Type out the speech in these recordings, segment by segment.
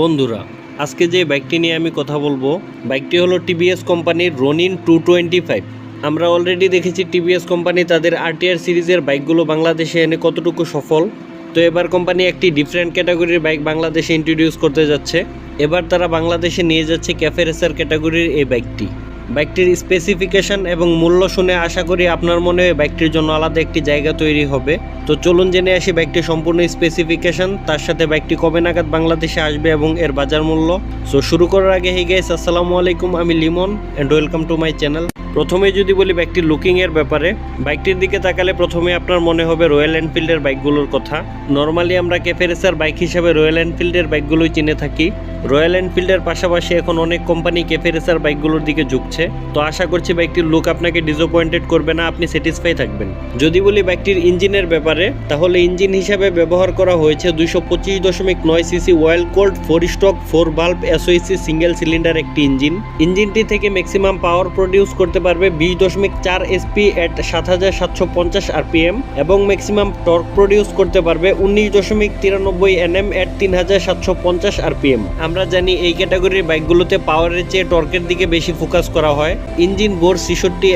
বন্ধুরা, আজকে যে বাইকটি নিয়ে আমি কথা বলব বাইকটি হলো টিভিএস কোম্পানির রনিন টু টোয়েন্টি ফাইভ আমরা অলরেডি দেখেছি টিভিএস কোম্পানি তাদের আরটিআর সিরিজের বাইকগুলো বাংলাদেশে এনে কতটুকু সফল। তো এবার কোম্পানি একটি ডিফারেন্ট ক্যাটাগরির বাইক বাংলাদেশে ইন্ট্রোডিউস করতে যাচ্ছে। এবার তারা বাংলাদেশে নিয়ে যাচ্ছে ক্যাফে রেসার ক্যাটাগরির এই বাইকটি বাইকটির স্পেসিফিকেশন এবং মূল্য শুনে আশা করি আপনার মনে বাইকটির জন্য আলাদা একটি জায়গা তৈরি হবে। তো চলুন জেনে আসি বাইকটির সম্পূর্ণ স্পেসিফিকেশন তার সাথে বাইকটি কবে নাগাদ বাংলাদেশে আসবে এবং এর বাজার মূল্য। সো শুরু করার আগে হে গাইস আসসালামু আলাইকুম, আমি Limon and welcome to my channel প্রথমে যদি বলি বাইকটির লুকিংয়ের ব্যাপারে বাইকটির দিকে তাকালে প্রথমে আপনার মনে হবে রয়্যাল এনফিল্ডের বাইকগুলোর কথা। নর্মালি আমরা ক্যাফে রেসার বাইক হিসাবে রয়্যাল এনফিল্ডের বাইকগুলোই চিনে থাকি। রয়্যাল এনফিল্ডের পাশাপাশি এখন অনেক কোম্পানি ক্যাফে রেসার বাইকগুলোর দিকে ঝুঁকছে। তো আশা করছি বাইকটির লুক আপনাকে ডিসঅপয়েন্টেড করবে না, আপনি স্যাটিসফাই থাকবেন। যদি বলি বাইকটির ইঞ্জিনের ব্যাপারে, তাহলে ইঞ্জিন হিসাবে ব্যবহার করা হয়েছে দুইশো পঁচিশ দশমিক নয় CC oil cooled four stroke four bulb SOHC single cylinder একটি ইঞ্জিন। ইঞ্জিনটি থেকে ম্যাক্সিমাম পাওয়ার প্রডিউস করতে পারবে বিশ দশমিক চার এসপি এট সাত হাজার সাতশো পঞ্চাশ আরপিএম এবং ম্যাক্সিমাম টর্ক প্রডিউস করতে পারবে উনিশ দশমিক তিরানব্বই এনএম এট তিন হাজার সাতশো পঞ্চাশ আরপিএম আমরা জানি এই ক্যাটাগরির বাইকগুলোতে পাওয়ারের চেয়ে টর্কের দিকে বেশি ফোকাস করা হয়। Engine bore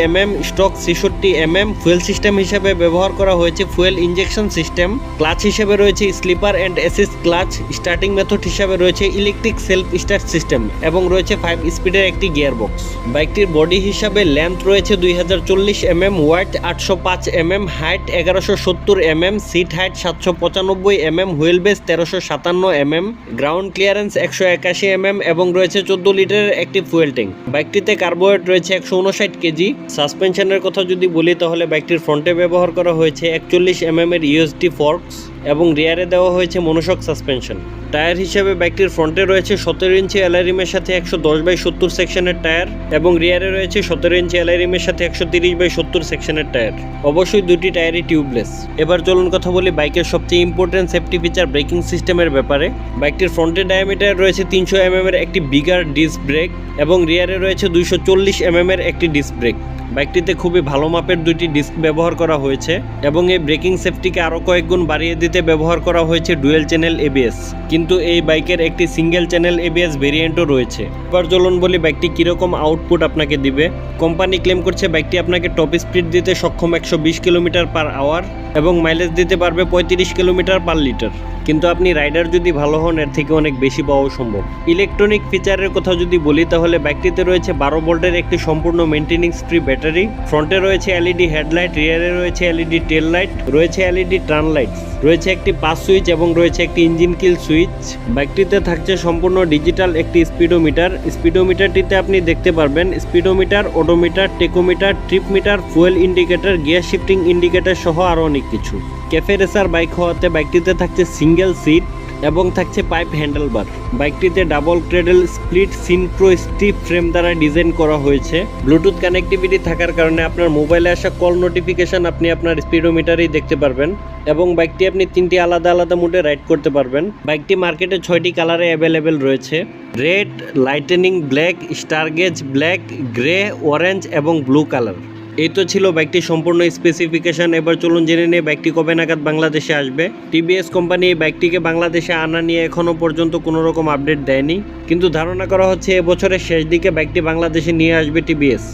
M M stroke ছিষট্টি MM, fuel system হিসেবে ব্যবহার করা হয়েছে ফুয়েল ইঞ্জেকশন সিস্টেম। ক্লাচ হিসেবে রয়েছে slipper and assist clutch. Starting method হিসেবে রয়েছে ইলেকট্রিক সেলফ স্টার্ট সিস্টেম এবং রয়েছে ফাইভ স্পিডের একটি গিয়ার বক্স বাইকটির বডি হিসাবে লেন্থ রয়েছে দুই হাজার চল্লিশ এমএম, ওয়াইট আটশো পাঁচ এমএম, হাইট এগারোশো সত্তর এমএম, সিট হাইট সাতশো পঁচানব্বই এমএম, হুইল বেস তেরোশো সাতান্ন এমএম, গ্রাউন্ড ক্লিয়ারেন্স একশো একাশি এমএম এবং রয়েছে চোদ্দ লিটারের একটি ফুয়েল ট্যাঙ্ক বাইকটিতে কার্বোহাইড রয়েছে একশো উনষাট কেজি। সাসপেনশনের কথা যদি বলি, তাহলে বাইকটির ফ্রন্টে ব্যবহার করা হয়েছে একচল্লিশ এমএম এর ইউএসডি ফর্কস এবং রিয়ারে দেওয়া হয়েছে মনোশক সাসপেনশন টায়ার হিসেবে বাইকটির ফ্রন্টে রয়েছে সতেরো ইঞ্চি অ্যালারিমের সাথে একশো দশ বাই সত্তর সেকশনের টায়ার এবং রিয়ারে রয়েছে সতেরো ইঞ্চি অ্যালারিমের সাথে একশো তিরিশ বাই সত্তর সেকশনের টায়ার অবশ্যই দুটি টায়ারই টিউবলেস এবার চলুন কথা বলি বাইকের সবচেয়ে ইম্পর্টেন্ট সেফটি ফিচার ব্রেকিং সিস্টেমের ব্যাপারে। বাইকটির ফ্রন্টের ডায়ামিটার রয়েছে তিনশো এমএম এর একটি বিগার ডিস্ক ব্রেক এবং রিয়ারে রয়েছে দুইশো চল্লিশ এমএম এর একটি ডিস্ক ব্রেক বাইকটিতে খুবই ভালো মাপের দুইটি ডিস্ক ব্যবহার করা হয়েছে এবং এই ব্রেকিং সেফটিকে আরও কয়েক গুণ বাড়িয়ে দিতে ব্যবহার করা হয়েছে ডুয়েল চ্যানেল এবিএস। কিন্তু এই বাইকের একটি সিঙ্গেল চ্যানেল এবিএস ভেরিয়েন্টও রয়েছে। এবার চলুন বলি বাইকটি কীরকম আউটপুট আপনাকে দিবে। কোম্পানি ক্লেম করছে বাইকটি আপনাকে টপ স্পিড দিতে সক্ষম একশো বিশ কিলোমিটার পার আওয়ার এবং মাইলেজ দিতে পারবে পঁয়ত্রিশ কিলোমিটার পার লিটার। কিন্তু আপনি রাইডার যদি ভালো হন, এর থেকে অনেক বেশি পাওয়া সম্ভব। ইলেকট্রনিক ফিচারের কথা যদি বলি, তাহলে বাইকটিতে রয়েছে বারো ভোল্টের একটি সম্পূর্ণ মেনটেনিংস ফ্রি ব্যাটারি। ফ্রন্টে রয়েছে এলইডি হেডলাইট, রিয়ারে রয়েছে এলইডি টেল লাইট, রয়েছে এলইডি টার্ন লাইট রয়েছে একটি পাস সুইচ এবং রয়েছে একটি ইঞ্জিন কিল সুইচ। বাইকটিতে থাকছে সম্পূর্ণ ডিজিটাল একটি স্পিডোমিটার। স্পিডোমিটারটিতে আপনি দেখতে পারবেন speedometer, odometer, tachometer, trip meter, fuel indicator, gear shifting indicator সহ আরও অনেক কিছু। ক্যাফে রেসার বাইক হওয়াতে বাইকটিতে থাকছে সিঙ্গেল সিট। এবং থাকছে pipe handlebar. বাইকটিতে double cradle split synchro stiff frame দ্বারা ডিজাইন করা হয়েছে। ব্লুটুথ কানেক্টিভিটি থাকার কারণে আপনার মোবাইলে আসা কল নোটিফিকেশন আপনি আপনার স্পিডোমিটারেই দেখতে পারবেন এবং বাইকটি আপনি তিনটি আলাদা আলাদা মোডে রাইড করতে পারবেন। বাইকটি মার্কেটে ছয়টি কালারে অ্যাভেলেবেল রয়েছে। Red, lightning, black stargaze black, grey, orange এবং ব্লু কালার। এই তো ছিল বাইকটির সম্পূর্ণ স্পেসিফিকেশন এবার চলুন জেনে নিয়ে বাইকটি কবে নাগাদ বাংলাদেশে আসবে। টিবিএস কোম্পানি এই বাইকটিকে বাংলাদেশে আনা নিয়ে এখনও পর্যন্ত কোনো রকম আপডেট দেয়নি। কিন্তু ধারণা করা হচ্ছে এবছরের শেষ দিকে বাইকটি বাংলাদেশে নিয়ে আসবে টিভিএস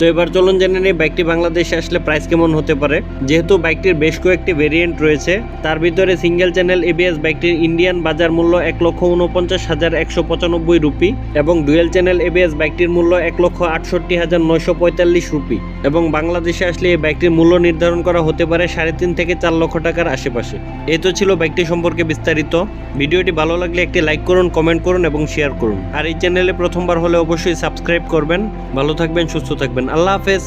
তো এবার চলুন জেনে নিই বাইকটি বাংলাদেশে আসলে প্রাইস কেমন হতে পারে। যেহেতু বাইকটির বেশ কয়েকটি ভেরিয়েন্ট রয়েছে, তার ভিতরে সিঙ্গেল চ্যানেল এবিএস বাইকটির ইন্ডিয়ান বাজার মূল্য এক লক্ষ উনপঞ্চাশ হাজার একশো পঁচানব্বই রুপি এবং ডুয়েল চ্যানেল এবিএস বাইকটির মূল্য এক লক্ষ আটষট্টি হাজার নয়শো পঁয়তাল্লিশ রুপি এবং বাংলাদেশে আসলে এই বাইকটির মূল্য নির্ধারণ করা হতে পারে সাড়ে তিন থেকে চার লক্ষ টাকার আশেপাশে। এ তো ছিল বাইকটি সম্পর্কে বিস্তারিত। ভিডিওটি ভালো লাগলে একটি লাইক করুন কমেন্ট করুন এবং শেয়ার করুন। আর এই চ্যানেলে প্রথমবার হলে অবশ্যই সাবস্ক্রাইব করবেন। ভালো থাকবেন, সুস্থ থাকবেন। আল্লাহ হাফেজ।